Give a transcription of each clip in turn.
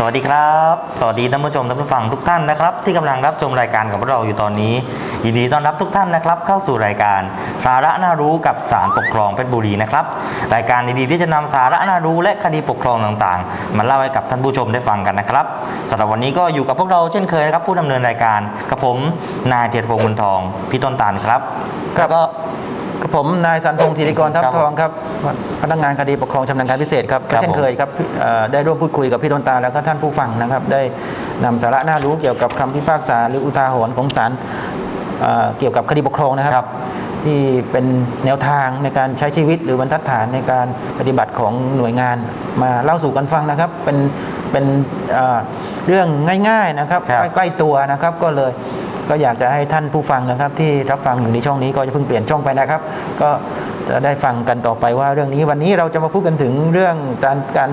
สวัสดีครับ สวัสดีท่านผู้ชมท่านผู้ฟังทุกท่านนะครับ ที่กำลังรับชมรายการของพวกเราอยู่ตอนนี้ ยินดีต้อนรับทุกท่านนะครับ เข้าสู่รายการสาระน่ารู้กับสารปกครองเพชรบุรีนะครับรายการดีๆที่จะนำสาระน่ารู้และคดีปกครองต่างๆ มาเล่าให้กับท่านผู้ชมได้ฟังกันนะครับสำหรับวันนี้ก็อยู่กับพวกเราเช่นเคยนะครับ ผู้ดำเนินรายการกับผมนายเทียรพงศ์บุญทองพี่ต้นตาลครับครับแล้วก็ กับผมนายสันพงศ์ธีริกรทัพครับทองครับพนักงานคดีปกครองชำนาญการพิเศษครับครับเช่นเคยครับเอ่อได้ร่วมพูดคุยกับพี่ต้นตาลแล้วก็ท่านผู้ฟังนะครับ ได้นำสาระน่ารู้เกี่ยวกับคำพิพากษาหรืออุทาหรณ์ของศาล เอ่อเกี่ยวกับคดีปกครองนะครับครับ ที่เป็นแนวทางในการใช้ชีวิตหรือบรรทัดฐานในการปฏิบัติของหน่วยงานมาเล่าสู่กันฟังนะครับ เป็นเป็นเอ่อเรื่องง่าย ๆนะครับครับใกล้ๆตัวนะครับก็เลยก็อยากจะให้ท่านผู้ฟังนะครับ ที่รับฟังอยู่ในช่องนี้ก็จะเพิ่งเปลี่ยนช่องไปนะครับ ก็จะได้ฟังกันต่อไปว่าเรื่องนี้วันนี้เราจะมาพูดกันถึงเรื่องการการ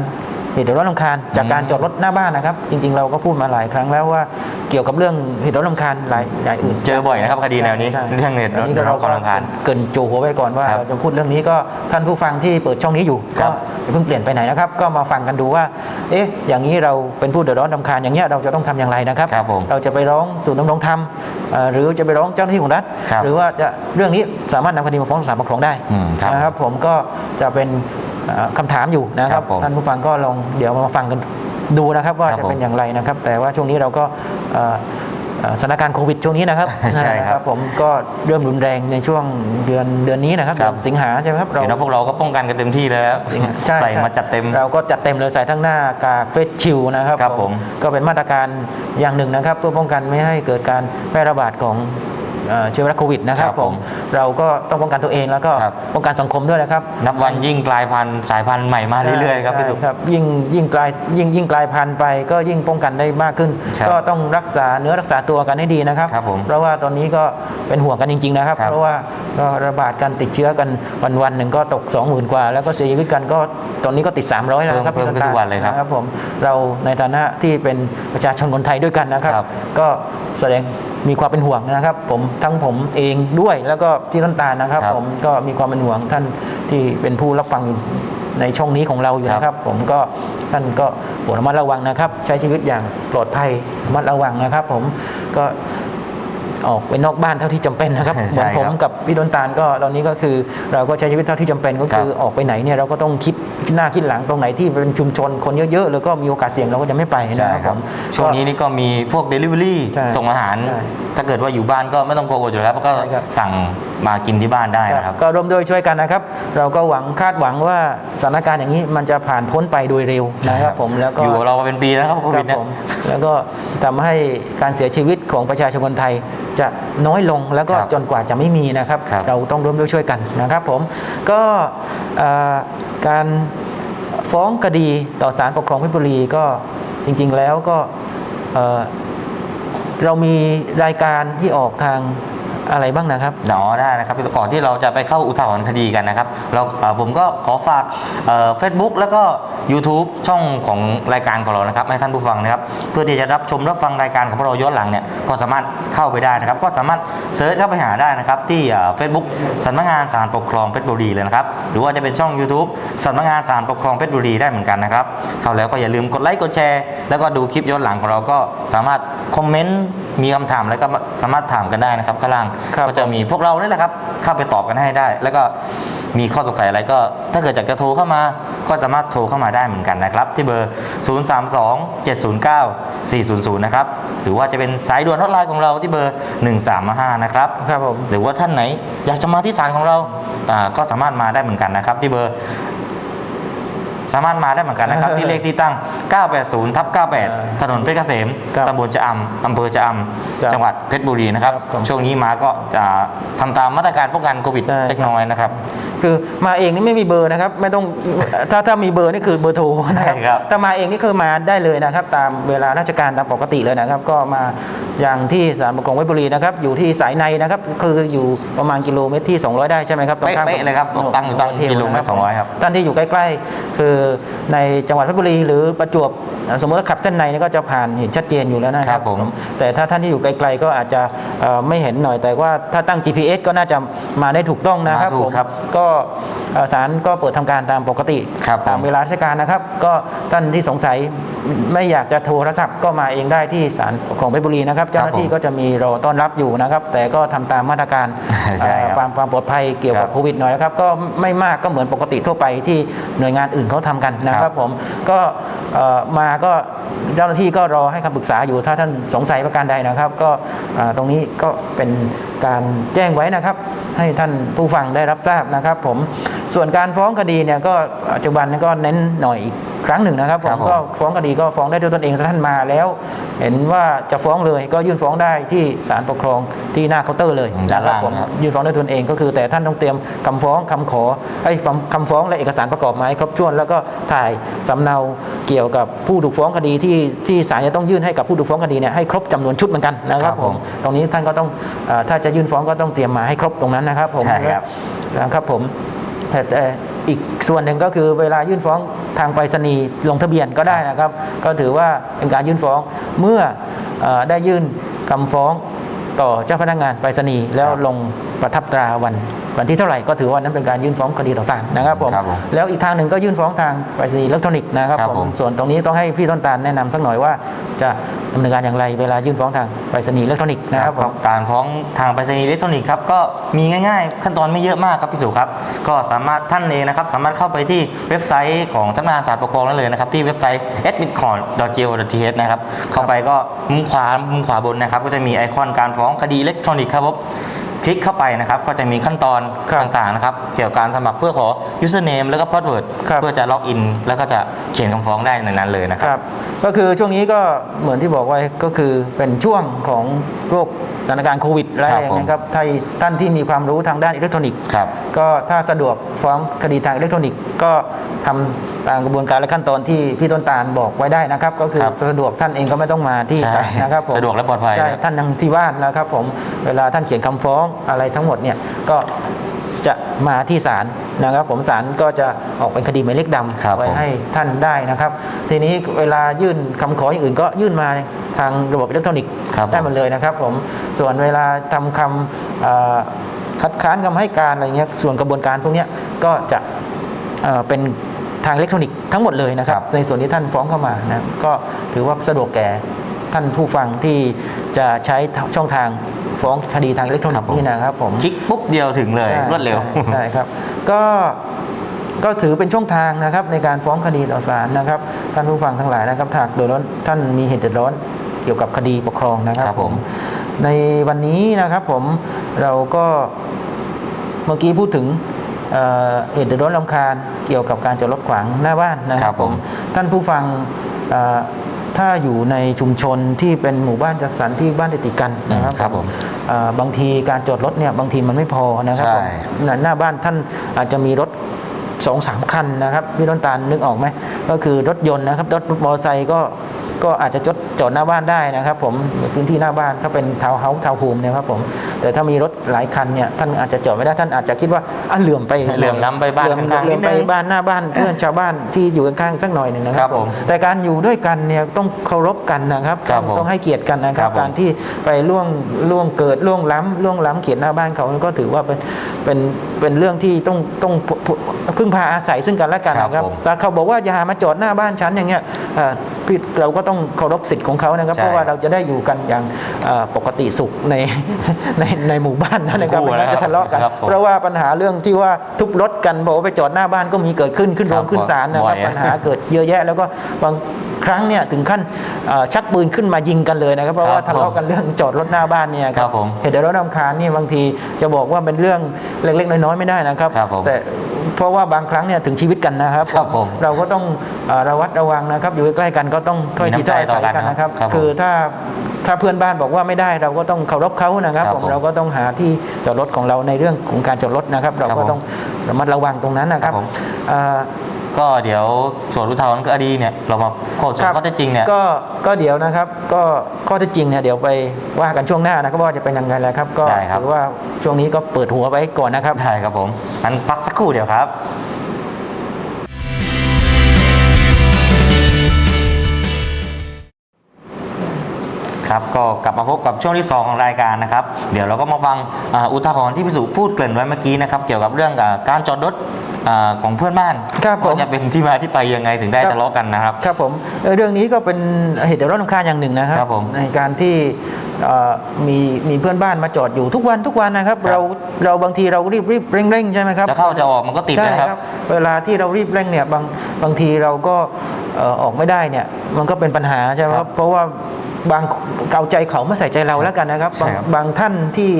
เหตุรถลำคาญจากการจอดรถหน้าบ้านนะครับ จริงๆเราก็พูดมาหลายครั้งแล้วว่าเกี่ยวกับเรื่องเหตุรถลำคาญหลายหลายอื่น เจอบ่อยนะครับคดีแนวนี้ใช่เรื่องเหตุอันนี้รก็ถเราความรำคาญ เกรินจูหัวไว้ก่อนว่าครับเราจะพูดเรื่องนี้ก็ท่านผู้ฟังที่เปิดช่องนี้อยู่ครัก็บ อย่าเพิ่งเปลี่ยนไปไหนนะครับ ก็มาฟังกันดูว่า เอ๊ะ อย่างนี้เราเป็นผู้เดือดร้อนรำคาญอย่างเงี้ยเราจะต้องทำอย่างไรนะครับ ครับผม เราจะไปร้องศูนย์ดำรงธรรมเอ่อหรือจะไปร้องเจ้าหน้าที่ของรัฐ ครับหรือว่าจะเรื่องนี้สามารถนำคดีมาฟ้องศาลปกครองได้อืมครับ นะครับ ผมก็จะเป็นเอ่อ คำถามอยู่นะคครัรับบผมท่านผู้ฟังก็ลองเดี๋ยวมาฟังกันดูนะครับว่าครับจะผมเป็นอย่างไรนะครับ แต่ว่าช่วงนี้เราก็เอ่อเอ่อสถานการณ์โควิดช่วงนี้นะครับใช่ครับนะผมก็เริ่มรุนแรงในช่วงเดือนเดือนนี้นะครับครับเดือนสิงหาใช่ไหมครับเดี๋ยวนะพวกเราก็ป้องกันกันเต็มที่เลยครับสิงหาใช่ใส่ช่มาจัดเต็ม เราก็จัดเต็มเลยใส่ทั้งหน้ากากเฟสชิลนะครับครับผมก็เป็นมาตรการอย่างหนึ่งนะครับ เพื่อป้องกันไม่ให้เกิดการแพร่ระบาดของ เอ่อเชื้อไวรัสโควิดนะครับครับผผมมเราก็ต้องป้องกันตัวเองแล้วก็ครับป้องกันสังคมด้วยนะครับ นับวันยิ่งกลายพันธุ์สายพันธุ์ใหม่มาเรื่อยๆครับพี่ใช่สุครับยิ่งยิ่งกลายยิ่งยิ่งกลายพันธุ์ไป ก็ยิ่งป้องกันได้มากขึ้นครับก็ต้องรักษาเนื้อรักษาตัวกันให้ดีนะครับครับผมเพราะว่าตอนนี้ก็เป็นห่วงกันจริง ๆ นะครับครับ เพราะว่าก็ระบาดการติดเชื้อกันวันวันๆหนึ่งก็ตก 20,000 กว่า แล้วก็เสียชีวิตกันก็ตอนนี้ก็ติด 300 แล้วนะครับเพิ่มเพิ่มขึ้นทุกวันเลยครับนะครับผมเราในฐานะที่เป็นประชาชนคนไทยด้วยกันนะครับครับก็แสดง มีความเป็นห่วงนะครับ ผมทั้งผมเองด้วยแล้วก็พี่ต้นตาลนะครับ ครับ ผมก็มีความเป็นห่วงท่านที่เป็นผู้รับฟังอยู่ในช่องนี้ของเราอยู่นะครับ ผมก็ท่านก็โปรดระมัดระวังนะครับ ใช้ชีวิตอย่างปลอดภัยระมัดระวังนะครับ ผมก็ ออกไปนอกบ้านเท่าที่จำเป็นนะครับเหใช่มือนผมครับกับพี่ต้นตาลก็ตอนนี้ก็คือ เราก็ใช้ชีวิตเท่าที่จำเป็นก็คือครับออกไปไหนเนี่ยเราก็ต้องคิดหน้าคิดหลังตรงไหนที่เป็นชุมชนคนเยอะๆแล้วก็มีโอกาสเสี่ยงเราก็จะไม่ไปใช่นะครับคผรับมช่วงนี้นี่ก็มีพวก Delivery ใช่ส่งอาหารใช่ถ้าเกิดว่าอยู่บ้านก็ไม่ต้องกลัวอดอยู่แล้วก็ใช่ครับสั่งมากินที่บ้านได้นะครับ ก็ร่วมด้วยช่วยกันนะครับ เราก็หวังคาดหวังว่าสถานการณ์อย่างนี้มันจะผ่านพ้นไปโดยเร็วนะครับผมแล้วก็อยู่กับเรามาเป็นปีแล้วครับโคควิรัดบเนี่ยผมแล้วก็ทำให้การเสียชีวิตของประชาชนคนไทยจะน้อยลงแล้วก็ครับจนกว่าจะไม่มีนะครับ ครับ เราต้องร่วมด้วยช่วยกันนะครับผมก็เอ่อการฟ้องคดีต่อศาลปกครองเพชรบุรีก็จริง ๆ แล้วก็เอ่อเรามีรายการที่ออกทาง อะไรบ้างนะครับหนอได้นะครับก่อนที่เราจะไปเข้าอุทาหรณ์คดีกันนะครับเราเผมก็ขอฝากเฟซบุ๊กแล้วก็ YouTube ช่องของรายการของเรานะครับให้ท่านผู้ฟังนะครับ เพื่อที่จะรับชมรับฟังรายการของเราย้อนหลังเนี่ยก็สามารถเข้าไปได้นะครับ ก็สามารถเซิร์ชเข้าไปหาได้นะครับ ที่เฟซบุ๊กสำนักงานศาลปกครองเพชรบุรีเลยนะครับ หรือว่าจะเป็นช่อง YouTube สำนักงานศาลปกครองเพชรบุรีได้เหมือนกันนะครับเข้าแล้วก็อย่าลืมกดไลค์กดแชร์แล้วก็ดูคลิปย้อนหลังของเราก็สามารถคอมเมนต์มีคำถามแล้วก็สามารถถามกันได้นะครับข้างล่างก็จะมีพวกเรานี่แหละครับเข้าไปตอบกันให้ได้ แล้วก็มีข้อสงสัยอะไรก็ ถ้าเกิดอยากจะโทรเข้ามา ก็สามารถโทรเข้ามาได้เหมือนกันนะครับ ที่เบอร์ 032 709 400 นะครับ หรือว่าจะเป็นสายด่วนฮอตไลน์ของเราที่เบอร์ 1355นะครับครับผมหรือว่าท่านไหนอยากจะมาที่ศาลของเราอ่าก็สามารถมาได้เหมือนกันนะครับ ที่เบอร์ สามารถมาได้เหมือนกันนะครับ ที่เลขที่ตั้ง 980ทับ98 ถนนเพชรเกษมครับตำบลจะอำอำเภอจะอครับำจังหวัดเพชรบุรีนะครับครับผมช่วงนี้มาก็จะทำตามมาตรการป้องกันโควิดใช่เล็กน้อยนะครับคือมาเองนี่ไม่มีเบอร์นะครับ ไม่ต้องถ้าถ้ามีเบอร์นี่คือเบอร์โทรนะใช่ครับถ้ามาเองนี่คือมาได้เลยนะครับ ตามเวลาราชการตามปกติเลยนะครับ ก็มาอย่างที่ศาลปกครองเพชรบุรีนะครับ อยู่ที่สายในนะครับ คืออยู่ประมาณกิโลเมตรที่ 200 ได้ใช่ไหมครับตรงข้ามเป๊ะๆเลยครับกับตั้งอยู่ตั้งโฮเทกิโลเมตรนะ200 ครับ ท่านที่อยู่ใกล้ ๆ คือในจังหวัดเพชรบุรีหรือประจวบสมมติว่าขับเส้นในนี่ก็จะผ่านเห็นชัดเจนอยู่แล้วนะคครัรับบผมแต่ถ้าท่านที่อยู่ไกลๆก็อาจจะเอ่อไม่เห็นหน่อยแต่ว่าถ้าตั้ง GPS ก็น่าจะมาได้ถูกต้องนะครับมาถูกผมครับก็เอ่อศาลก็เปิดทำการตามปกติครับผมตามเวลาราชการนะครับ ก็ท่านที่สงสัยไม่อยากจะโทรศัพท์ก็มาเองได้ที่ศาลปกครองเพชรบุรีนะครับ เจ้าหน้าที่ก็จะมีรอต้อนรับอยู่นะครับ แต่ก็ทำตามมาตรการใช่ครับเอ่อความความปลอดภัยเกี่ยวครักับบโควิดหน่อยนะครับ ก็ไม่มากก็เหมือนปกติทั่วไปที่หน่วยงานอื่นเขาทำกันนะคครัรับบผมก็เอ่อมาก็เจ้าหน้าที่ก็รอให้คำปรึกษาอยู่ถ้าท่านสงสัยประการใดนะครับ ก็อ่าตรงนี้ก็เป็นการแจ้งไว้นะครับ ให้ท่านผู้ฟังได้รับทราบนะครับผมส่วนการฟ้องคดีเนี่ยก็ปัจจุบันก็เน้นหน่อยอีกครั้งหนึ่งนะครับผครัมบผมก็ฟ้องคดีก็ฟ้องได้ด้วยตนเองถ้าท่านมาแล้ว เห็นว่าจะฟ้องเลยก็ยื่นฟ้องได้ที่ศาลปกครองที่หน้าเคาน์เตอร์เลยด้านล่างผมครับยื่นฟ้องด้วยตนเองก็คือ แต่ท่านต้องเตรียมคำฟ้องคำขอไอ้ยคำคำฟ้องและเอกสารประกอบมาให้ครบถ้วน แล้วก็ถ่ายสำเนาเกี่ยวกับผู้ถูกฟ้องคดีที่ที่ศาลจะต้องยื่นให้กับผู้ถูกฟ้องคดีเนี่ยให้ครบจำนวนชุดเหมือนกันนะคครัรับบผผมมตรงนี้ท่านก็ต้องเอ่อถ้าจะยื่นฟ้องก็ต้องเตรียมมาให้ครบตรงนั้นนะครับผมใช่ครับนะครับผมแต่แต่ อีกส่วนหนึ่งก็คือเวลายื่นฟ้องทางไปรษณีย์ลงทะเบียนก็ได้นะครับ ก็ถือว่าเป็นการยื่นฟ้องเมื่อเออได้ยื่นคำฟ้องต่อเจ้าพนักงานไปรษณีย์แล้วครับลงประทับตราวันวันที่เท่าไหร่ก็ถือว่านั้นเป็นการยื่นฟ้องคดีต่อศาลนะครับผมครับผมแล้วอีกทางหนึ่งก็ยื่นฟ้องทางไปรษณีย์อิเล็กทรอนิกส์นะครับครับผมผมส่วนตรงนี้ต้องให้พี่ต้นตาลแนะนำสักหน่อยว่าจะ ดำเนินการอย่างไรเวลายื่นฟ้องทางไปรษณีย์อิเล็กทรอนิกส์นะครับผมการฟ้องทางไปรษณีย์อิเล็กทรอนิกส์ครับก็มีง่ายๆ ขั้นตอนไม่เยอะมากครับพี่สุครับ ก็สามารถท่านเองนะครับ สามารถเข้าไปที่เว็บไซต์ของสำนักงานศาลปกครองได้เลยนะครับ ที่เว็บไซต์ admitcourt.go.th นะครับเข้าไปก็มุมขวามุมขวาบนนะครับ ก็จะมีไอคอนการฟ้องคดีอิเล็กทรอนิกส์ครับผม คลิกเข้าไปนะครับ ก็จะมีขั้นตอนครับต่างๆนะครับ เกี่ยวกับการสมัครเพื่อขอ username แล้วก็ password ครับ เพื่อจะล็อกอินแล้วก็จะเขียนคำฟ้องได้ในนั้นเลยนะคครับ รับ ก็คือช่วงนี้ก็เหมือนที่บอกไว้ก็คือเป็นช่วงของโรค สถานการณ์โควิดร้ายแรงครับผมนะครับถ้าท่านที่มีความรู้ทางด้านอิเล็กทรอนิกส์ครับก็ถ้าสะดวกฟ้องคดีทางอิเล็กทรอนิกส์ก็ทำตามกระบวนการและขั้นตอนที่พี่ต้นตาลบอกไว้ได้นะครับ ก็คือครับสะดวกท่านเองก็ไม่ต้องมาที่ใช่ศาลนะครับผมสะดวกและปลอดภัยใช่ครับท่านยังที่บ้านนะครับผมเวลาท่านเขียนคำฟ้องอะไรทั้งหมดเนี่ยก็จะมาที่ศาลนะครับผมศาลก็จะออกเป็นคดีหมายเลขดครับำไว้ผมให้ท่านได้นะครับ ทีนี้เวลายื่นคำขออย่างอื่นก็ยื่นมาทางระบบอิเล็กทรอนิกส์ครับผมได้หมดเลยนะครับผมส่วนเวลาทำคำเอ่อคัดค้านคำให้การอะไรเงี้ยส่วนกระบวนการพวกเนี้ยก็จะเอ่อเป็นทางอิเล็กทรอนิกส์ทั้งหมดเลยนะครับครับ ในส่วนที่ท่านฟ้องเข้ามานะก็ถือว่าสะดวกแก่ท่านผู้ฟังที่จะใช้ช่องทางฟ้องคดีทางอิเล็กทรอนิกส์นี่นะครับผมคลิกปุ๊บเดียวถึงเลยใช่รวดเร็วใช่ใช่ครับก็ก็ถือเป็นช่องทางนะครับในการฟ้องคดีต่อศาลนะครับ ท่านผู้ฟังทั้งหลายนะครับถ้าหากเดือดร้อนท่านมีเหตุเดือดร้อนเกี่ยวกับคดีปกครองนะครับครับผม ในวันนี้นะครับผมเราก็เมื่อกี้พูดถึงเอ่อเหตุเดือดร้อนลำคาญเกี่ยวกับการจอดรถขวางหน้าบ้านนะคครัรับบผมท่านผู้ฟังเอ่อถ้าอยู่ในชุมชนที่เป็นหมู่บ้านจัดสรรที่บ้านติดๆกันนะครับครับผมเอ่อบางทีการจอดรถเนี่ยบางทีมันไม่พอนะครับใช่ผมหน้าหน้าบ้านท่านอาจจะมีรถสองสามคันนะครับพี่ต้นตาลนึกออกไหมก็คือรถยนต์นะครับรถมอเตอร์ไซค์ก็ ก็อาจจะจอดจอดหน้าบ้านได้นะครับผมพื้นที่หน้าบ้านถ้าเป็นทาวน์เฮาส์ทาวน์โฮมเนี่ยครับผมแต่ถ้ามีรถหลายคันเนี่ยท่านอาจจะจอดไม่ได้ท่านอาจจะคิดว่าอะเหลื่อมไปเหลื่อมล้ำไปบ้านเหลื่อมข้างๆเหลื่อมไปนิดนึงบ้านหน้าบ้านเพื่อนชาวบ้านที่อยู่ข้างๆสักหน่อยหนึ่งนะคครัรับบผมแต่การอยู่ด้วยกันเนี่ยต้องเคารพกันนะครับครับต้องต้องให้เกียรติกันนะครัครับบผม การที่ไปล่วงล่วงเกิดล่วงล้ำล่วงล้ำเขียนหน้าบ้านเขาก็ถือว่าเป็นเป็นเป็นเรื่องที่ต้องต้องพึ่งพาอาศัยซึ่งกันและกันครับนะครับผม แต่เขาบอกว่าอย่ามาจอดหน้าบ้านฉันอย่างเงี้ยอ่า พี่เราก็ต้องเคารพสิทธิ์ของเขานะครับใช่เพราะว่าเราจะได้อยู่กันอย่างอ่าปกติสุขในในในหมู่บ้านนะครับคู่ไม่นะครับจะทะเลาะกันครับผมเพราะว่าปัญหาเรื่องที่ว่าทุบรถกันบอกว่าไปจอดหน้าบ้านก็มีเกิดขึ้นขึ้นโรครังบขึ้นศาลนะบ่คอรับยปัญหาเกิดเยอะแยะ แล้วก็บางครั้งเนี่ยถึงขั้นเอ่อชักปืนขึ้นมายิงกันเลยนะครับ เพราะว่าครับทะเลาะกันเรื่องจอดรถหน้าบ้านเนี่ยครับผมเหตุเดือดร้อนรำคาญนี่บางทีจะบอกว่าเป็นเรื่องเล็กๆน้อยๆไม่ได้นะครับครับผมแต่ เพราะว่าบางครั้งเนี่ยถึงชีวิตกันนะครับครับผมเราก็ต้องเอ่อระวัดระวังนะครับ อยู่ใกล้ๆกันก็ต้องถ้อยทีมีน้ำใจถ้อยอาศัยต่อกักันนนะครับครับผมคือถ้าถ้าเพื่อนบ้านบอกว่าไม่ได้เราก็ต้องเคารพเขานะครับครับผมผมเราก็ต้องหาที่จอดรถของเราในเรื่องของการจอดรถนะครับ เราครับก็ผมต้องระมัดระวังตรงนั้นนะครับครับผมเอ่อ ก็เดี๋ยวส่วนอุทธรณ์คดีเนี่ยเรามาโคจครับข้อเท็จจริงเนี่ยก็ก็เดี๋ยวนะครับ ก็ข้อเท็จจริงเนี่ยเดี๋ยวไปว่ากันช่วงหน้านะครับว่าจะเป็นยังไงแล้วครับ ก็ได้ครับถือว่าช่วงนี้ก็เปิดหัวไว้ก่อนนะครับได้ครับผมงั้นพักสักครู่เดียวครับ คครับก็กลับมาพบกับช่วงที่ 2 ของรายการนะครับ เดี๋ยวเราก็มาฟังอ่าอุทาหรณ์ที่พิสุพูดเกริ่นไว้เมื่อกี้นะครับ เกี่ยวกับเรื่องอ่าการจอดรถอ่าของเพื่อนบ้านครับผมว่าจะเป็นที่มาที่ไปยังไงถึงได้ครับทะเลาะกันนะครับ ครับผมเอ่อเรื่องนี้ก็เป็นเหตุเดือดร้อนรำคาญอย่างหนึ่งนะครับครับผมในการที่เอ่อมีมีเพื่อนบ้านมาจอดอยู่ทุกวันทุกวันนะครับครับ เราเราบางทีเรารีบรีบเร่งเร่งใช่ไหมครับจะเข้าจะออกมันก็ติดใช่นะครับ เวลาที่เรารีบเร่งเนี่ยบางบางทีเราก็เอ่อออกไม่ได้เนี่ยมันก็เป็นปัญหาใช่ไหมคครัรับบเพราะว่า บางเกาใจเขาไม่ใส่ใจเราแล้วกันนะครับใช่บางครับบางท่านที่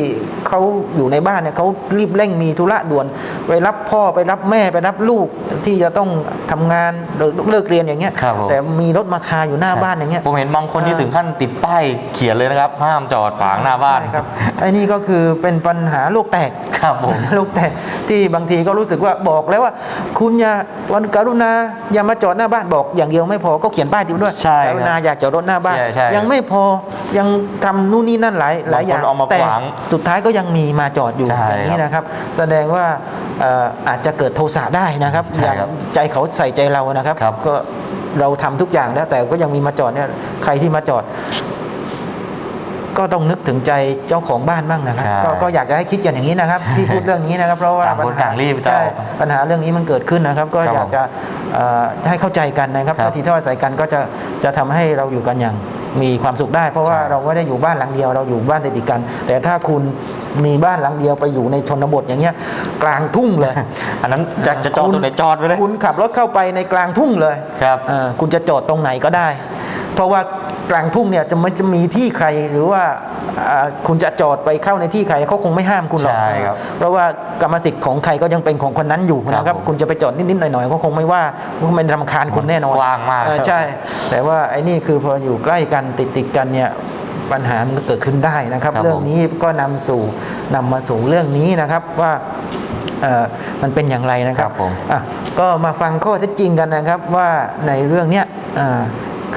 เขาอยู่ในบ้านเนี่ยเขารีบเร่งมีธุระด่วน ไปรับพ่อไปรับแม่ไปรับลูกที่จะต้องทำงานเลิกเลิกเรียนอย่างเงี้ยครับผมแต่มีรถมาคาอยู่หน้าบ้านอย่างเงี้ยผมเห็นบางคนที่อ่าถึงขั้นติดป้ายเขียนเลยนะครับ ห้ามจอดขวางหน้าบ้านใช่ครับไอ้นี่ก็คือเป็นปัญหาโลกแตกครับผมโลกแตกที่บางทีก็รู้สึกว่าบอกแล้วว่า คุณอย่าวันกรุณาอย่ามาจอดหน้าบ้านบอกอย่างเดียวไม่พอก็เขียนป้ายติดด้วยใช่ครับกรุณาอยากจอดรถหน้าบ้านใช่ใช่ยังไม่พอยังทำนู่นนี่นั่นหลายหลายอย่างบางคนเอามาแต่ขวางสุดท้ายก็ยังมีมาจอดอยู่ใช่อย่างนี้นะครับ แสดงว่าเอ่ออาจจะเกิดโทสะได้นะครับใช่อย่างครับใจเขาใส่ใจเรานะครับครับก็เราทำทุกอย่างแล้ว แต่ก็ยังมีมาจอดเนี่ยใครที่มาจอดก็ต้องนึกถึงใจเจ้าของบ้านบ้างนะครับใช่ก็ก็อยากจะให้คิดกันอย่างนี้นะครับ ที่พูดเรื่องนี้นะครับ เพราะว่าต่างคนปัญหต่างรีบจะใช่ออกปัญหาเรื่องนี้มันเกิดขึ้นนะครับ ก็ครับอยากจะเอ่อให้เข้าใจกันนะครับครับถ้าทีถ้าอาศัยกันก็จะจะทำให้เราอยู่กันอย่าง มีความสุขได้ เพราะว่าใช่เราไม่ได้อยู่บ้านหลังเดียว เราอยู่บ้านติดๆกัน แต่ถ้าคุณมีบ้านหลังเดียวไปอยู่ในชนบทอย่างเงี้ยกลางทุ่งเลย อันนั้นจะจะจอดตรงไหนจอดไปเลย คุณขับรถเข้าไปในกลางทุ่งเลยครับเอ่อคุณจะจอดตรงไหนก็ได้ เพราะว่า กลางทุ่งเนี่ยจะมันจะมีที่ใครหรือว่าอ่าคุณจะจอดไปเข้าในที่ใครเขาคงไม่ห้ามคุณหรอกใช่ครับเพราะว่ากรรมสิทธิ์ของใครก็ยังเป็นของคนนั้นอยู่ครับนะครับผมคุณจะไปจอดนิดๆหน่อยๆก็คงไม่ว่าก็ไม่รำคาญคุณแน่นอนกว้างมากเออครับใช่ แต่ว่าไอ้นี่คือพออยู่ใกล้กันติดๆกันเนี่ยปัญหามันก็เกิดขึ้นได้นะครับครับเรื่องผมนี้ก็นำสู่นำมาสู่เรื่องนี้นะครับว่าเอ่อมันเป็นอย่างไรนะครัครับบผมอะก็มาฟังข้อเท็จจริงกันนะครับว่าในเรื่องเนี้ยอ่า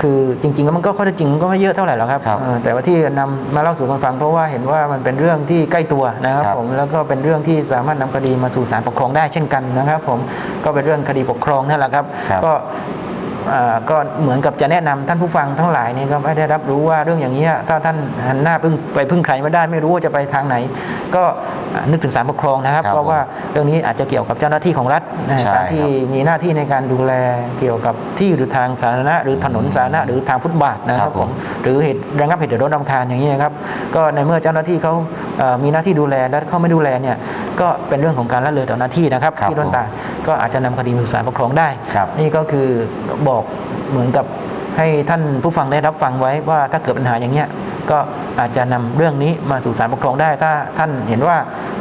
คือจริงๆแล้วมันก็ข้อเท็จจริงมันก็ไม่เยอะเท่าไหร่หรอกครับครับเอ่อแต่ว่าที่นำมาเล่าสู่กันฟังเพราะว่าเห็นว่ามันเป็นเรื่องที่ใกล้ตัวนะครับครับผมแล้วก็เป็นเรื่องที่สามารถนำคดีมาสู่ศาลปกครองได้เช่นกันนะครับ ผมก็เป็นเรื่องคดีปกครองนั่นแหละครับครับก็อ่า ก็เหมือนกับจะแนะนำท่านผู้ฟังทั้งหลายนี่ก็ไม่ได้รับรู้ว่าเรื่องอย่างนี้ยถ้าท่านหันหน้าพึ่งไปพึ่งใครไม่ได้ไม่รู้ว่าจะไปทางไหน ก็อ่านึกถึงศาลปกครองนะครับครับ เพราะว่าเรื่องนี้อาจจะเกี่ยวกับเจ้าหน้าที่ของรัฐนะใช่การที่มีหน้าที่ในการดูแลเกี่ยวกับที่หรือทางสาธารณะหรือถนนสาธารณะหรือทางฟุตบาทนะคครัรับบผผมมหรือเหตุระงับเหตุเดือดร้อนรำคาญอย่างนี้ยครับก็ในเมื่อเจ้าหน้าที่เขาเอ่อมีหน้าที่ดูแลและเขาไม่ดูแลเนี่ยก็เป็นเรื่องของการละเลยต่อหน้าที่นะครับครับที่โดนตาก็อาจจะนำคดีมาสู่ศาลปกครองได้ครับนี่ก็คือบอกเหมือนกับให้ท่านผู้ฟังได้รับฟังไว้ว่าถ้าเกิดปัญหาอย่างเงี้ยก็อาจจะนำเรื่องนี้มาสู่ศาลปกครองได้ ถ้าท่านเห็นว่า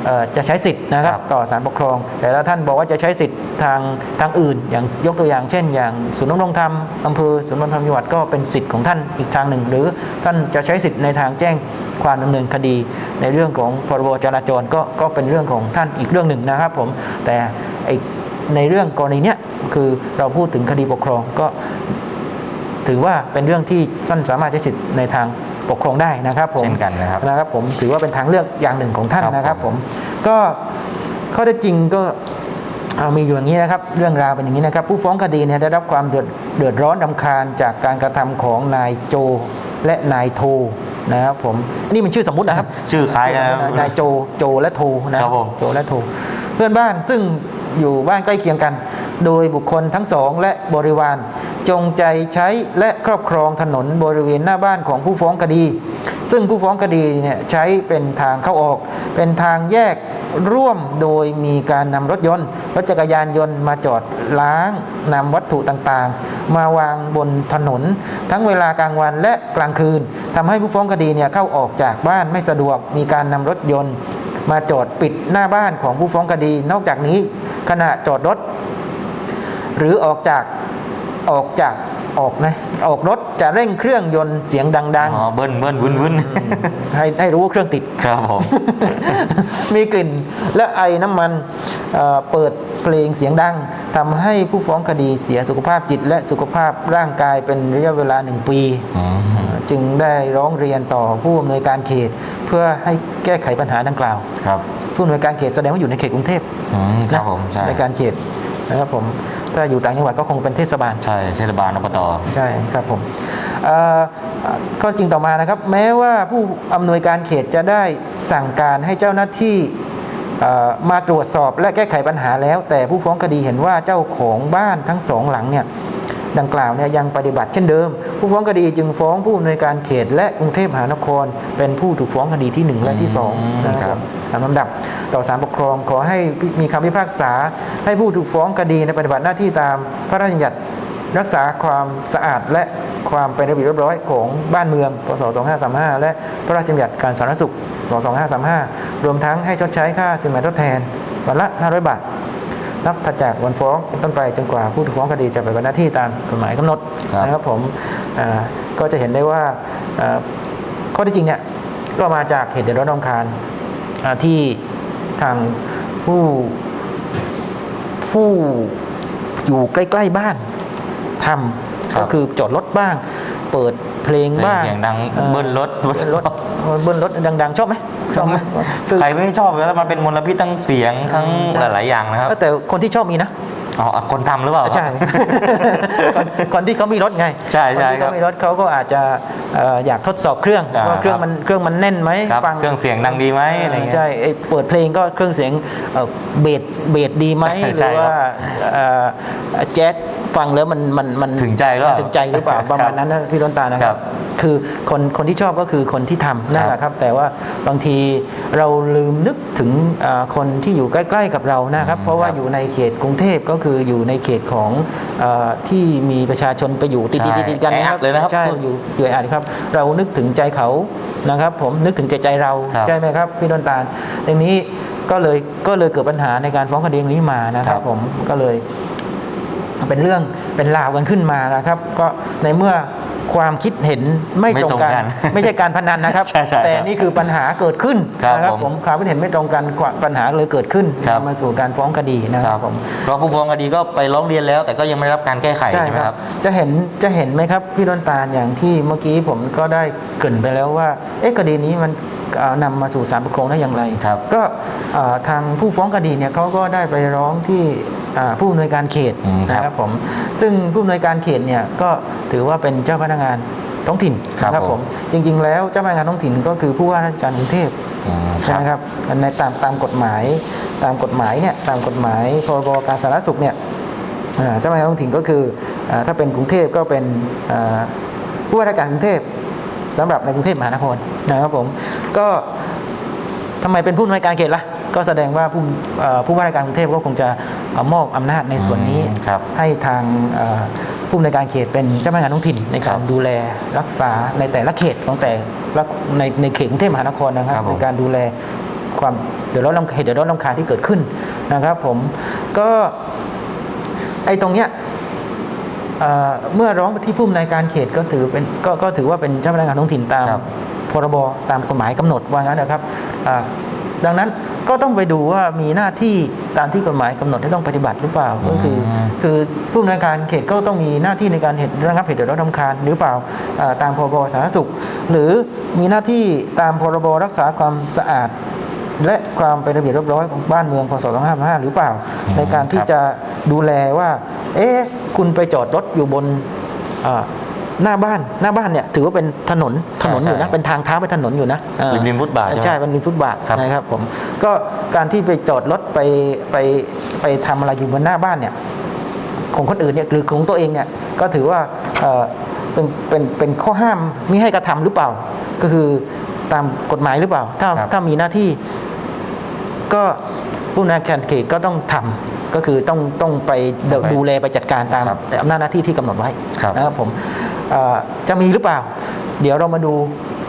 เอ่อจะใช้สิทธิ์นะครับครับ ต่อศาลปกครอง แต่ถ้าท่านบอกว่าจะใช้สิทธิ์ทางทางอื่น อย่างยกตัวอย่างเช่น อย่างศูนย์ดำรงธรรมอำเภอศูนย์ดำรงธรรมจังหวัดก็เป็นสิทธิ์ของท่านอีกทางหนึ่ง หรือท่านจะใช้สิทธิ์ในทางแจ้งความดำเนินคดี ในเรื่องของพรบจราจรก็ก็เป็นเรื่องของท่านอีกเรื่องหนึ่งนะครับผมแต่ไอ้ ในเรื่องกรณีเนี้ยคือเราพูดถึงคดีปกครองก็ ถือว่าเป็นเรื่องที่ท่านสามารถใช้สิทธิ์ในทางปกครองได้นะครับผมเช่นกันนะครับนะครับผมถือว่าเป็นทางเลือกอย่างหนึ่งของท่านครับนะครับผผมมก็ข้อเท็จจริงก็เอามีอยู่อย่างนี้นะครับ เรื่องราวเป็นอย่างนี้นะครับ ผู้ฟ้องคดีเนี่ยได้รับความเดือดเดือดร้อนรำคาญจากการกระทำของนายโจและนายโทนะครับผมอันนี้เป็นชื่อสมมุตินะครับ ชื่อคล้ายกันนะครับนายโจโจและโทนะครับผมโจและโท เพื่อนบ้านซึ่ง อยู่บ้านใกล้เคียงกัน โดยบุคคลทั้งสองและบริวาร จงใจใช้และครอบครองถนนบริเวณหน้าบ้านของผู้ฟ้องคดี ซึ่งผู้ฟ้องคดีเนี่ยใช้เป็นทางเข้าออก เป็นทางแยกร่วมโดยมีการนำรถยนต์ รถจักรยานยนต์มาจอดล้างนำวัตถุต่างๆ มาวางบนถนน ทั้งเวลากลางวันและกลางคืนทำให้ผู้ฟ้องคดีเนี่ยเข้าออกจากบ้านไม่สะดวกมีการนำรถยนต์ มาจอดปิดหน้าบ้านของผู้ฟ้องคดี นอกจากนี้ ขณะจอดรถ หรือออกจากออกจากออกนะออกรถจะเร่งเครื่องยนต์เสียงดังอ๋อเบิ้ลเบิ้ลวุ้นวุ้นๆให้ให้รู้ว่าเครื่องติด ครับผม มีกลิ่นและไอน้ำมันเอ่อเปิดเพลงเสียงดังทำให้ผู้ฟ้องคดีเสียสุขภาพจิต และสุขภาพร่างกายเป็นระยะเวลาหนึ่งปีอืมจึงได้ร้องเรียนต่อผู้อำนวยการเขตเพื่อให้แก้ไขปัญหาดังกล่าวครับผู้อำนวยการเขตแสดงว่าอยู่ในเขตกรุงเทพอืมครับนะผมใช่ในการเขตนะครับผมถ้าอยู่ต่างจังหวัดก็คงเป็นเทศบาล ใช่เทศบาลอบตใช่ครับผมเอ่อข้อจริงต่อมานะครับ แม้ว่าผู้อำนวยการเขตจะได้สั่งการให้เจ้าหน้าที่เอ่อมาตรวจสอบและแก้ไขปัญหาแล้ว แต่ผู้ฟ้องคดีเห็นว่าเจ้าของบ้านทั้งสองหลังเนี่ย ดังกล่าวเนี่ยยังปฏิบัติเช่นเดิม ผู้ฟ้องคดีจึงฟ้องผู้อำนวยการเขต และกรุงเทพมหานคร เป็นผู้ถูกฟ้องคดีที่หนึ่งและที่สองอืมนะคครัรับบตามลำดับต่อศาลปกครองขอให้มีคำพิพากษา ให้ผู้ถูกฟ้องคดีในปฏิบัติหน้าที่ตามพระราชบัญญัติรักษาความสะอาดและความเป็นระเบียบเรียบร้อยของบ้านเมือง พศ 2535 และพระราชบัญญัติการสาธารณสุข2535 รวมทั้งให้ชดใช้ค่าสินไหมทดแทนวันละ 500 บาท นับถัดจากวันฟ้องเป็นต้นไปจนกว่าผู้ถูกฟ้องคดีจะไปฏิบัติหน้าที่ตามกฎหมายกำหนดครับนะครับผมอ่าก็จะเห็นได้ว่าอ่าข้อที่จริงเนี่ยก็มาจากเหตุเดือดร้อนรำคาญอ่าที่ทางผู้ผู้อยู่ใกล้ ๆ บ้านทำครับก็คือจอดรถบ้าง เปิดเพลงบ้างเสียงดังอ่อเบิ้ลรถเบิ้ลรถเบิ้ลรถดัง ๆ ชอบไหม ชอบไหมคือใครไม่ชอบอยู่แล้วมันเป็นมลพิษทั้งเสียงทั้งใช่หลาย ๆ อย่างนะครับแต่คนที่ชอบมีนะอ๋อคนทำหรือเปล่าครับใช่คนคนที่เขามีรถไงใช่ใช่คนที่ครัเขาบมีรถเขาก็อาจจะเอ่ออยากทดสอบเครื่องอ่าว่าเครื่องครับมันเครื่องมันแน่นไหมครับฟังเครื่องเสียงดังดีไหมอะไรเงี้ยใช่ไอ้เปิดเพลงก็เครื่องเสียงเอ่อเบสเบสดีไหมหใช่รือครับว่าเอ่อแจ๊ส ฟังแล้วมันมันมันถึงใจหรือเปล่าถึงใจหรือเปล่าประมาณนั้นนะพี่ต้นตาลนะคครัรับบคือคนคนที่ชอบก็คือคนที่ทำนั่นแหละครับ แต่ว่าบางทีเราลืมนึกถึงเอ่อคนที่อยู่ใกล้ ๆกับเรานะครับอืมเพราะว่าครับอยู่ในเขตกรุงเทพก็คืออยู่ในเขตของเออที่มีประชาชนไปอยู่ติดใช่ๆๆๆกันนะคแอรัอัดเลยนะครับใช่อยู่อยู่แออัดครับ เรานึกถึงใจเขานะครับ ผมนึกถึงใจใจเราครับใช่ไหมครับพี่ต้นตาลอย่างนี้ก็เลยก็เลยเกิดปัญหาในการฟ้องคดีนี้มานะคครัรับบผมก็เลย เป็นเรื่องเป็นราวกันขึ้นมานะครับ ก็ในเมื่อความคิดเห็นไม่ไม่ตรงตรงกันกัน ไม่ใช่การพนันนะครับใช่ใช่แต่ครับนี่คือปัญหาเกิดขึ้นครับนะผมผมความคิดเห็นไม่ตรงกันปัญหาเลยเกิดขึ้นครับนำมาสู่การฟ้องคดีนะครับผมเพราะผู้ฟ้องคดีก็ไปร้องเรียนแล้ว แต่ก็ยังไม่ได้รับการแก้ไขใช่ไหมครับจะเห็นจะเห็นไหมครับพี่ต้นตาลอย่างที่เมื่อกี้ผมก็ได้เกรินไปแล้วว่าเอ๊ะคดีนี้มันเอ่อนำมาสู่ศาลปกครองได้อย่างไรครับก็เอ่อทางผู้ฟ้องคดีเนี่ยเขาก็ได้ไปร้องที่อ่า ผู้อำนวยการเขตอืมครับนะครับผมซึ่งผู้อำนวยการเขตเนี่ยก็ถือว่าเป็นเจ้าพนักงานท้องถิ่นครับนะผม จริง ๆ แล้วเจ้าพนักงานท้องถิ่นก็คือผู้ว่าราชการกรุงเทพ อืมใช่ไหมครับในตามตามกฎหมายตามกฎหมายเนี่ยตามกฎหมายพรบการสาธารณสุขเนี่ยอ่าเจ้าพนักงานท้องถิ่นก็คืออาถ้าเป็นกรุงเทพก็เป็นอ่าผู้ว่าราชการกรุงเทพสำหรับในกรุงเทพมหานครนะครับผมก็ทำไมเป็นผู้อำนวยการเขตล่ะก็แสดงว่าผู้เอ่อผู้ว่าราชการกรุงเทพก็คงจะเอา มอบอำนาจในส่วนนี้อืมครับให้ทางเอ่อผู้อำนวยการเขตเป็นเจ้าพนักงานท้องถิ่นในครัการบดูแลรักษาในแต่ละเขตของแต่ละในในเขตกรุงเทพมหานครนะครับครับผมในการดูแลความเดือดร้อนรำเหตุเดือดร้อนรำคาญที่เกิดขึ้นนะครับ ผมก็ไอ้ตรงเนี้ยเอ่อเมื่อร้องไปที่ผู้อำนวยการเขตก็ถือเป็นก็ก็ถือว่าเป็นเจ้าพนักงานท้องถิ่นตามครับพรบตามกฎหมายกำหนดว่างั้นนะครับอ่าดังนั้น ก็ต้องไปดูว่ามีหน้าที่ตามที่กฎหมายกำหนดให้ต้องปฏิบัติหรือเปล่าก็คืออืมคือผู้อำนวยการเขตก็ต้องมีหน้าที่ในการเหตุระงับเหตุเดือดร้อนรำคาญหรือเปล่าอ่าตามพรบสาธารณสุข หรือมีหน้าที่ตามพรบรักษาความสะอาดและความเป็นระเบียบเรียบร้อยของบ้านเมืองพศ2555หรือเปล่าอืมในการที่ครับจะดูแลว่า เอ๊ะ คุณไปจอดรถอยู่บนอ่า หน้าบ้านหน้าบ้านเนี่ยถือว่าเป็นถนนถนนอยู่นะใช่เป็นทางเท้าเป็นถนนอยู่นะอ่าริมริมฟุตบาทใช่ไหมใช่เป็นริมฟุตบาทครับนะครับผมก็การที่ไปจอดรถไปไปไปทำอะไรอยู่บนหน้าบ้านเนี่ยของคนอื่นเนี่ยหรือของตัวเองเนี่ยก็ถือว่าเอ่อเป็นเป็นเป็นข้อห้ามมิให้กระทำหรือเปล่า ก็คือตามกฎหมายหรือเปล่า ถ้าครับถ้ามีหน้าที่ ก็ผู้นำการเขตก็ต้องทำก็คือต้องต้องไปเดไปดูแลไปจัดการตามครับแต่อำนาจหน้าที่ที่กำหนดไว้ครับนะครับผมเอ่อ จะมีหรือเปล่า เดี๋ยวเรามาดู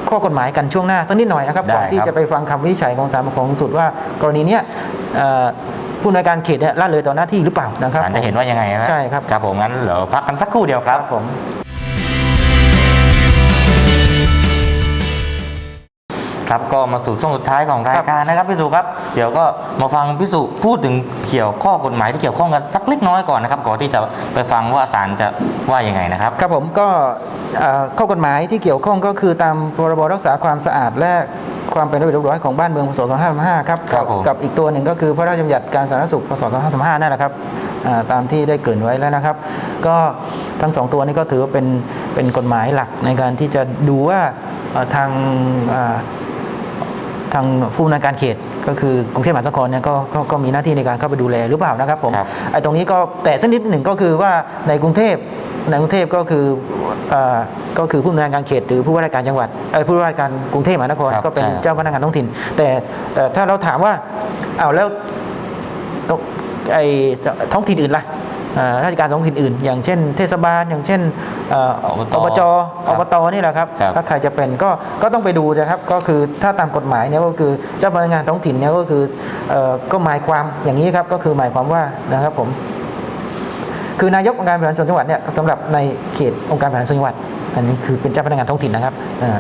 ข้อกฎหมายกันช่วงหน้าสักนิดหน่อยนะครับได้ก่อนที่ครับจะไปฟังคำวินิจฉัยของศาลปกครองสูงสุดว่ากรณีเนี้ยเอ่อผู้ในวยการเขตเนี่ยละเลยต่อหน้าที่หรือเปล่านะครับศาลจะเห็นว่ายังไงนะใช่ครับครับผมงั้นเดี๋ยวพักกันสักครู่เดียวครับผม ครับก็มาสู่ช่วงสุดท้ายของรายการนะครับพี่สุครับ เดี๋ยวก็มาฟังพี่สุพูดถึงเกี่ยวข้อกฎหมายที่เกี่ยวข้องกันสักเล็กน้อยก่อนนะครับก่อนที่จะไปฟังว่าศาลจะว่ายังไงนะครับ ครับผมก็เอ่อข้อกฎหมายที่เกี่ยวข้องก็คือตามพรบรักษาความสะอาดและความเป็นระเบียบเรียบร้อยของบ้านเมืองพศ2555ครับครับผมกับอีกตัวหนึ่งก็คือพระราชบัญญัติการสาธารณสุขพศ2535นั่นแหละครับอ่าตามที่ได้เกริ่นไว้แล้วนะครับ ก็ทั้งสองตัวนี้ก็ถือว่าเป็นเป็นกฎหมายหลักในการที่จะดูว่าเอ่อทางอ่า ทางผู้อำนวยการเขตก็คือกรุงเทพมหานครเนี่ยก็ก็ก็มีหน้าที่ในการเข้าไปดูแลหรือเปล่านะครับผมครับไอ้ตรงนี้ก็แต่สักนิดหนึ่งก็คือว่าในกรุงเทพในกรุงเทพก็คือเอ่อก็คือผู้อำนวยการเขตหรือผู้ว่าราชการจังหวัดเออผู้ว่าราชการกรุงเทพมหานครครับก็เป็นใช่เจ้าพนักงานท้องถิ่น แต่แต่ถ้าเราถามว่าเอาวแล้วตกไอ้ท้องถิ่นอื่นล่ะอ่า ราชการท้องถิ่นอื่น อย่างเช่น เทศบาล อย่างเช่นเอ่ออบตอบจครัอบบตนี่แหละครับครับ ถ้าใครจะเป็นก็ก็ต้องไปดูนะครับ ก็คือถ้าตามกฎหมายเนี่ยก็คือเจ้าพนักงานท้องถิ่นเนี่ยก็คือเอ่อก็หมายความอย่างนี้ครับ ก็คือหมายความว่านะครับผมคือนายกองค์การบริหารส่วนจังหวัดเนี่ยสำหรับในเขตองค์การบริหารส่วนจังหวัด อันนี้คือเป็นเจ้าพนักงานท้องถิ่นนะครับอ่า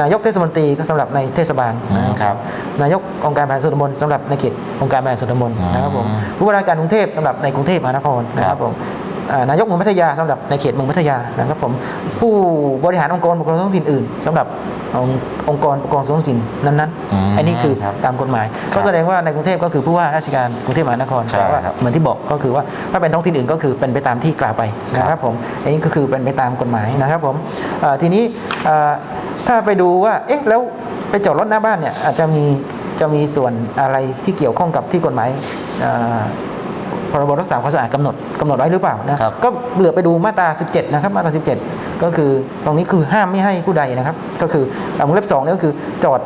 นายกเทศมนตรีก็สำหรับในเทศบาลอืมครับนายกองค์การบริหารส่วนตำบลสำหรับในเขตองค์การบริหารส่วนตำบลอืมนะครับผมผู้ว่าราชการกรุงเทพสำหรับในกรุงเทพมหานครนะคครัรับบผมอ่า นายกเมืองพัทยาสำหรับในเขตเมืองพัทยานะครับผมผู้บริหารองค์กรปกครองท้องถิ่นอื่นสำหรับองค์องค์กรปกครองส่วนท้องถิ่นนั้นอืมๆอันนี้คือครับตามกฎหมายครัก็บแสดงว่าในกรุงเทพก็คือผู้ว่าราชการกรุงเทพมหานครใช่แต่ว่าครับเหมือนที่บอกก็คือว่าถ้าเป็นท้องถิ่นอื่นก็คือเป็นไปตามที่กล่าวไปครับนะครับผมอันนี้ก็คือเป็นไปตามกฎหมายนะครับผมเอ่อทีนี้เอ่อถ้าไปดูว่าเอ๊ะแล้วไปจอดรถหน้าบ้านเนี่ยอาจจะมีจะมีส่วนอะไรที่เกี่ยวข้องกับที่กฎหมายเอ่อ พรบรักษาความสะอาดกำหนดกำหนดไว้หรือเปล่านะครับ ก็เหลือไปดูมาตรา 17 นะครับ มาตรา 17 ก็คือตรงนี้คือห้ามไม่ให้ผู้ใดนะครับ ก็คืออ่าวงเล็บ2เนี่ยก็คือจอด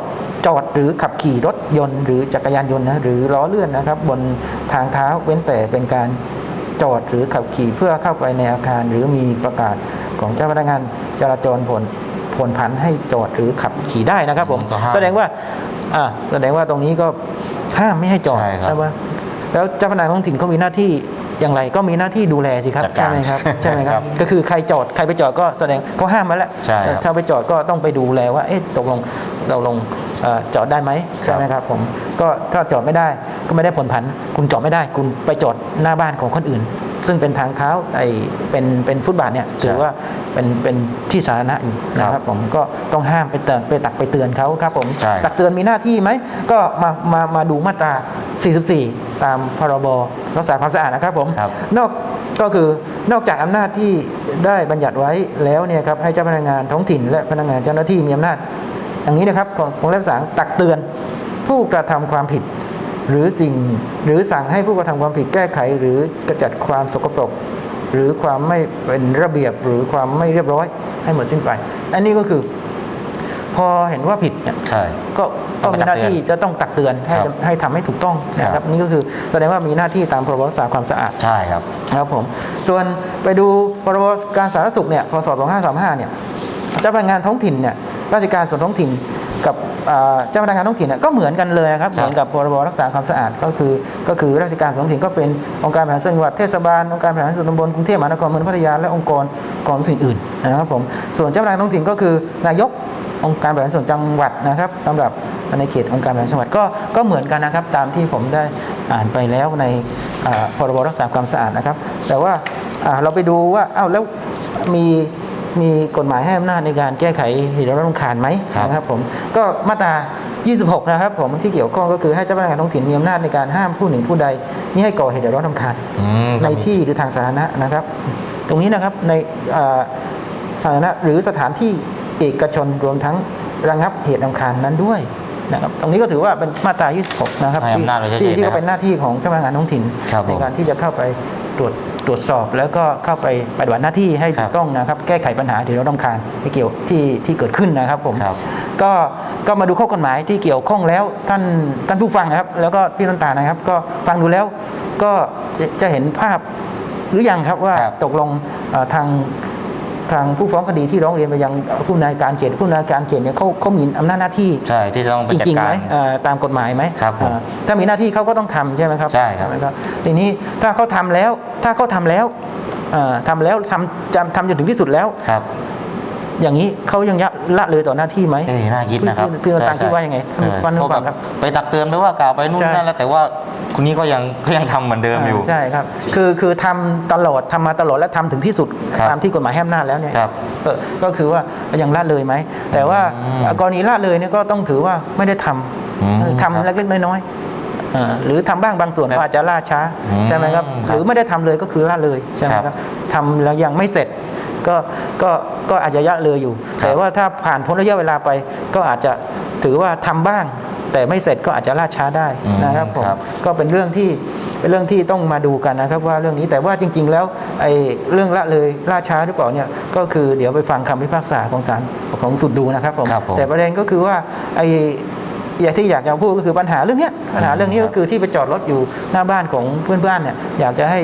จอดหรือขับขี่รถยนต์หรือจักรยานยนต์นะหรือล้อเลื่อนนะครับ บนทางเท้าเว้นแต่เป็นการจอดหรือขับขี่เพื่อเข้าไปในอาคาร หรือมีประกาศของเจ้าพนักงานจราจรผลผลผันให้จอดหรือขับขี่ได้นะครับผมก็ห้ามแสดงว่าอ่าแสดงว่าตรงนี้ก็ห้ามไม่ให้จอดใช่ครับไหม แล้วเจ้าพนักงานท้องถิ่นเขามีหน้าที่อย่างไรก็มีหน้าที่ดูแลสิครับจัดการใช่ไหมครับใช่ไหมคครัรับบก็คือใครจอดใครไปจอดก็แสดงเขาห้ามมาแล้วใช่ครับถ้าไปจอดก็ต้องไปดูแลว่าเอ๊ะตกลงเราลงเอ่อจอดได้ไหมใช่ไหมครับผมก็ถ้าจอดไม่ได้ก็ไม่ได้ผลผัน คุณจอดไม่ได้ คุณไปจอดหน้าบ้านของคนอื่น ซึ่งเป็นทางเท้าไอ้เป็นเป็นฟุตบาทเนี่ยถือว่าเป็นเป็นที่สาธารณะอยู่นะครับผมก็ต้องห้ามไปเตือนไปตักไปเตือนเขาครับผมใช่ตักเตือนมีหน้าที่ไหมก็มามามาดูมาตรา 44 ตามพรบรักษาความสะอาดนะครับผมครับนอกก็คือนอกจากอำนาจที่ได้บัญญัติไว้แล้วเนี่ยครับให้เจ้าพนักงานท้องถิ่น และพนักงานเจ้าหน้าที่มีอำนาจอย่างนี้นะครับของของเล่มสามตักเตือนผู้กระทำความผิด หรือสิ่งหรือสั่งให้ผู้กระทำความผิดแก้ไข หรือกระจัดความสกปรก หรือความไม่เป็นระเบียบหรือความไม่เรียบร้อยให้หมดสิ้นไป อันนี้ก็คือ พอเห็นว่าผิดเนี่ยใช่ก็ต้ก็องไปมีหน้าที่ตักเตือนจะต้องตักเตือนให้ครับให้ทำให้ถูกต้องนะคครัรับบนี่ก็คือแสดงว่ามีหน้าที่ตามพรบรักษาความสะอาดใช่ครับนะครับผมส่วนไปดูพรบการสาธารณสุขเนี่ยพศ2535เนี่ยเจ้าพนักงานท้องถิ่นเนี่ยราชการส่วนท้องถิ่นกับอ่า เจ้าพนักงานท้องถิ่นเนี่ยก็เหมือนกันเลยครับครับเหมือนกับพรบรักษาความสะอาดก็คือ ก็คือราชการส่วนท้องถิ่นก็เป็นองค์การบริหารส่วนจังหวัดเทศบาลองค์การบริหารส่วนตำบลกรุงเทพมหานครเมืองพัทยาและองค์กรกองส่วนอื่นนะครับผมส่วนเจ้าพนักงานท้องถิ่นก็คือนายกองค์การบริหารส่วนจังหวัดนะครับสำหรับในเขตองค์การบริหารส่วนจังหวัดก็ก็เหมือนกันนะครับ ตามที่ผมได้อ่านไปแล้วในอ่าพรบรักษาความสะอาดนะครับ แต่ว่าอ่าเราไปดูว่าอ้าวแล้วมี มีกฎหมายให้อำนาจในการแก้ไขเหตุร้อนรำคาญไหมครับนะครับผมก็มาตรา 26 นะครับผมที่เกี่ยวข้องก็คือให้เจ้าพนักงานท้องถิ่นมีอำนาจในการห้ามผู้หนึ่งผู้ใดไม่ให้ก่อเหตุเดือดร้อนรำคาญอืมในก็มีที่หรือทางสาธารณะนะครับ ตรงนี้นะครับในอ่าสาธารณะหรือสถานที่เอกชนรวมทั้งระงับเหตุรำคาญนั้นด้วยนะครับตรงนี้ก็ถือว่าเป็นมาตรา 26 นะครับให้ที่อำนาจไว้ชัดเจที่นที่นะคก็รับเป็นหน้าที่ของเจ้าพนักงานท้องถิ่นครับผมในการที่จะเข้าไป ตรวจตรวจสอบแล้วก็เข้าไปปฏิบัติหน้าที่ให้ครัถูบกต้องนะครับ แก้ไขปัญหาเดือดร้อนรำคาญที่เกี่ยวที่ที่เกิดขึ้นนะครับผมครับก็ก็มาดูข้อกฎหมายที่เกี่ยวข้องแล้วท่านท่านผู้ฟังนะครับ แล้วก็พี่ต้นตาลนะครับ ก็ฟังดูแล้วก็จะจะเห็นภาพหรือยังครับว่าครับตกลงเอ่อทาง ทางผู้ฟ้องคดีที่ร้องเรียนไปยังผู้นายการเขตผู้นายการเขตเนี่ยเขาเขามีอำนาจหน้าที่ใช่ที่จะต้องไปจจัดริงๆกาไหมร เอ่อตามกฎหมายไหมครับผมอ่าถ้ามีหน้าที่เขาก็ต้องทำใช่ไหมครับใช่ครับ ไหมทีนี้ถ้าเขาทำแล้วถ้าเขาทำแล้วเอ่อทำแล้วทำจำทำจนถึงที่สุดแล้ว ครับ อย่างนี้เขายังละเลยต่อหน้าที่ไหมเอ้ยน่าคิดนะครับพี่พี่พี่ต่างคิดว่ายังไงใช่ฟันเพราะฟัแบงบครับ ไปตักเตือนไปว่ากล่าวไปนู่นใช่นั่นแล้วแต่ว่าคนนี้ก็ยังก็ยังทำเหมือนเดิมอยู่ ใช่ครับ คือคือทำตลอดทำมาตลอดและทำถึงที่สุดครับตามที่กฎหมายให้อำนาจแล้วเนี่ยครับเออก็คือว่ายังละเลยไหม แต่ว่าอืมกรณีละเลยเนี่ยก็ต้องถือว่าไม่ได้ทอืมำครับทำเล็กๆน้อยๆเอ่อหรือทำบ้างบางส่วนก็อาจจะล่าช้าอืมใช่ไหมครับครับ หรือไม่ได้ทำเลยก็คือละเลยใช่ไหมครับครับทำแล้วยังไม่เสร็จก็ ก็ก็อาจจะยะเลยอยู่ครับแต่ว่าถ้าผ่านพ้นระยะเวลาไป ก็อาจจะถือว่าทำบ้าง แต่ไม่เสร็จก็อาจจะล่าช้าได้อืมนะครับผมครับก็เป็นเรื่องที่เป็นเรื่องที่ต้องมาดูกันนะครับว่าเรื่องนี้แต่ว่าจริง ๆ แล้วไอ้เรื่องละเลยล่าช้าหรือเปล่าเนี่ยก็คือเดี๋ยวไปฟังคำพิพากษาของศาลของสุดดูนะครับผมครับผมแต่ประเด็นก็คือว่าไอ้ อย่างที่อยากจะพูดก็คือปัญหาเรื่องเนี้ยปัญหาเรื่องนี้ครัก็บคือที่ไปจอดรถอยู่หน้าบ้านของเพื่อนบ้านเนี่ยอยากจะให้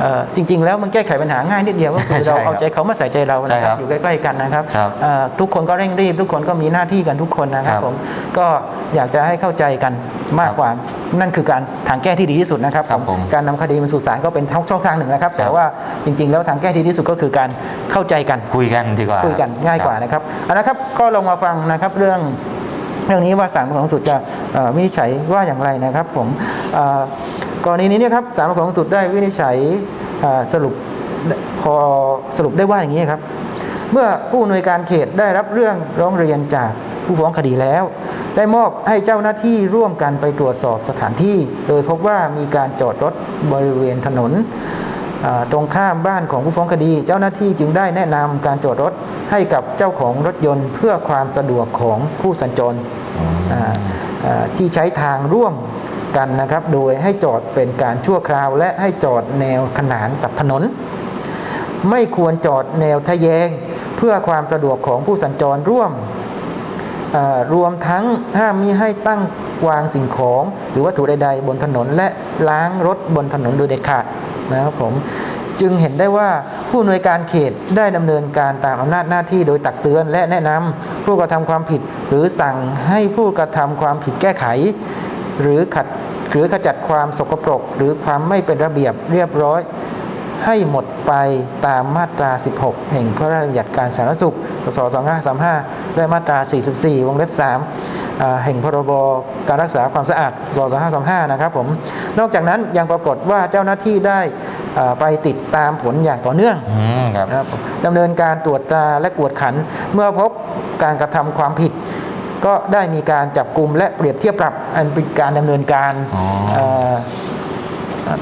เอ่อจริง ๆ แล้วมันแก้ไขปัญหาง่ายนิดเดียวก็คือใช่เราครับเอาใจเขามาใส่ใจเราใช่นะคครัรับบอยู่ใกล้ๆกันนะครับครับเอ่อทุกคนก็เร่งรีบ ทุกคนก็มีหน้าที่กันทุกคนนะครัครับบผมก็อยากจะให้เข้าใจกันมากกว่านั่นคือการทางแก้ที่ดีที่สุดนะครับครับผมการนำคดีมาสู่ศาลก็เป็นช่องทางหนึ่งนะครับ แต่ครับว่าจริง ๆ แล้วทางแก้ที่ดีที่สุดก็คือการเข้าใจกันคุยกันดีกว่าคุยกันง่ายกว่านะครับเอาละครับก็ลองมาฟังนะครับเรื่อง เรื่องนี้ว่าศาลปกครองสูงสุดจะวินิจฉัยว่าอย่างไรนะครับผมก่อกรณีนี้เนี่ยครับศาลปกครองสูงสุดได้วินิจฉัยสรุปพอสรุปได้ว่าอย่างนี้ครับเมื่อผู้อำนวยการเขตได้รับเรื่องร้องเรียนจากผู้ฟ้องคดีแล้ว ได้มอบให้เจ้าหน้าที่ร่วมกันไปตรวจสอบสถานที่ โดยพบว่ามีการจอดรถบริเวณถนน ตรงข้ามบ้านของผู้ฟ้องคดี เจ้าหน้าที่จึงได้แนะนำการจอดรถให้กับเจ้าของรถยนต์ เพื่อความสะดวกของผู้สัญจรอ่าอ่าที่ใช้ทางร่วมกันนะครับ โดยให้จอดเป็นการชั่วคราว และให้จอดแนวขนานกับถนน ไม่ควรจอดแนวทะแยง เพื่อความสะดวกของผู้สัญจรร่วมเอ่อรวมทั้งห้ามมิให้ตั้งวางสิ่งของ หรือวัตถุใดๆบนถนนและล้างรถบนถนนโดยเด็ดขาด นะครับผมจึงเห็นได้ว่าผู้อำนวยการเขตได้ดำเนินการตามอำนาจหน้าที่โดยตักเตือนและแนะนำผู้กระทำความผิด หรือสั่งให้ผู้กระทำความผิดแก้ไข หรือขัดหรือขจัดความสกปรก หรือความไม่เป็นระเบียบเรียบร้อย ให้หมดไปตามมาตรา 16 แห่งพระราชบัญญัติการสาธารณสุขพศ2535 และมาตรา 44 วงเล็บ 3 แห่งพรบการรักษาความสะอาดพศ2535นะครับผมนอกจากนั้นยังปรากฏว่าเจ้าหน้าที่ได้อ่าไปติดตามผลอย่างต่อเนื่องอืมครับนะครับดำเนินการตรวจตราและกวดขัน เมื่อพบการกระทำความผิด ก็ได้มีการจับกลุ่มและเปรียบเทียบปรับอันเป็นการดำเนินการอ๋อเอ่อ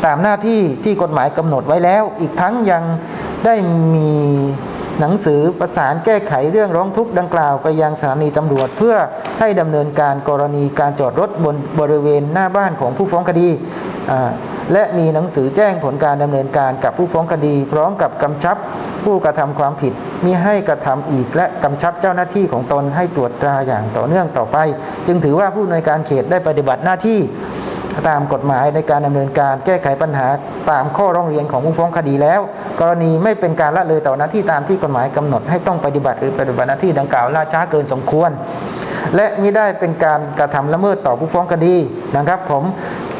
ตามหน้าที่ที่กฎหมายกำหนดไว้แล้ว อีกทั้งยังได้มี หนังสือประสานแก้ไขเรื่องร้องทุกข์ดังกล่าวไปยังสถานีตำรวจ เพื่อให้ดำเนินการกรณีการจอดรถบนบริเวณหน้าบ้านของผู้ฟ้องคดีและมีหนังสือแจ้งผลการดำเนินการกับผู้ฟ้องคดี พร้อมกับกำชับผู้กระทำความผิดมิให้กระทำอีก และกำชับเจ้าหน้าที่ของตนให้ตรวจตราอย่างต่อเนื่องต่อไป จึงถือว่าผู้ในการเขตได้ปฏิบัติหน้าที่ ตามกฎหมายในการดำเนินการแก้ไขปัญหาตามข้อร้องเรียนของผู้ฟ้องคดีแล้ว กรณีไม่เป็นการละเลยต่อหน้าที่ตามที่กฎหมายกำหนดให้ต้องปฏิบัติหรือปฏิบัติหน้าที่ดังกล่าวล่าช้าเกินสมควร และมิได้เป็นการกระทำละเมิดต่อผู้ฟ้องคดีนะครับผม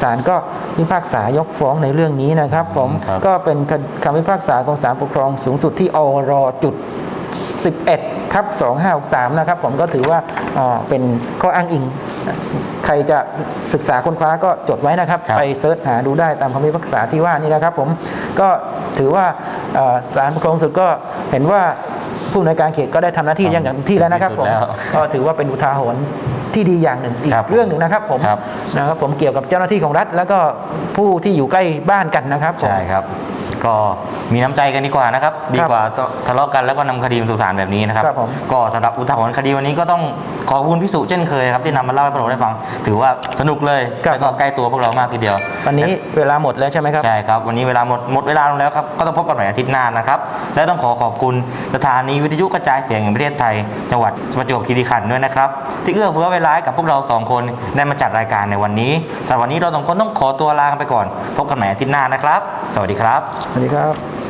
ศาลก็พิพากษายกฟ้องในเรื่องนี้นะครับ ผมครับก็เป็นคำพิพากษาของศาลปกครองสูงสุดที่อรจุด11ครับ2563 นะครับ ผมก็ถือว่าอ่า เป็นข้ออ้างอิง ใครจะศึกษาค้นคว้าก็จดไว้นะครับครับ ไปเซิร์ชหาดูได้ตามคำพิพากษาที่ว่านี่นะครับผมก็ถือว่าอ่าศาลปกครองสูงสุดก็เห็นว่าผู้ในวยการเขตก็ได้ทำหน้าที่อย่างอย่างที่แล้วนะครับผมที่สุดแล้วก็ถือว่าเป็นอุทาหรณ์ที่ดีอย่างหนึ่งอีกครับเรื่องหนึ่งนะครับผมครับนะครับผมเกี่ยวกับเจ้าหน้าที่ของรัฐ แล้วก็ผู้ที่อยู่ใกล้บ้านกันนะครับผมใช่ครับ ก็มีน้ำใจกันดีกว่านะครับ ดีกว่าทะเลาะกันแล้วก็นำคดีมาสู่ศาลแบบนี้นะครับ ครับผม ก็สำหรับอุทาหรณ์คดีวันนี้ก็ต้องขอบคุณพิสุเช่นเคยครับที่นำมาเล่าให้พวกเราได้ฟัง ถือว่าสนุกเลยแล้วก็ใกล้ตัวพวกเรามากทีเดียววันนี้เวลาหมดแล้วใช่ไหมครับ ใช่ครับ วันนี้เวลาหมดหมดเวลาลงแล้วครับ ก็ต้องพบกันใหม่อาทิตย์หน้านะครับ และต้องขอขอบคุณสถานีวิทยุกระจายเสียงแห่งประเทศไทย จังหวัดประจวบคีรีขันธ์ด้วยนะครับ ที่เอื้อเฟื้อเวลาให้กับพวกเราสองคนได้มาจัดรายการในวันนี้สำหรับวันนี้เราสองคนต้องขอตัวลากันไปก่อน พบกันใหม่อาทิตย์หน้านะครับ สวัสดีครับสวัสดีครับ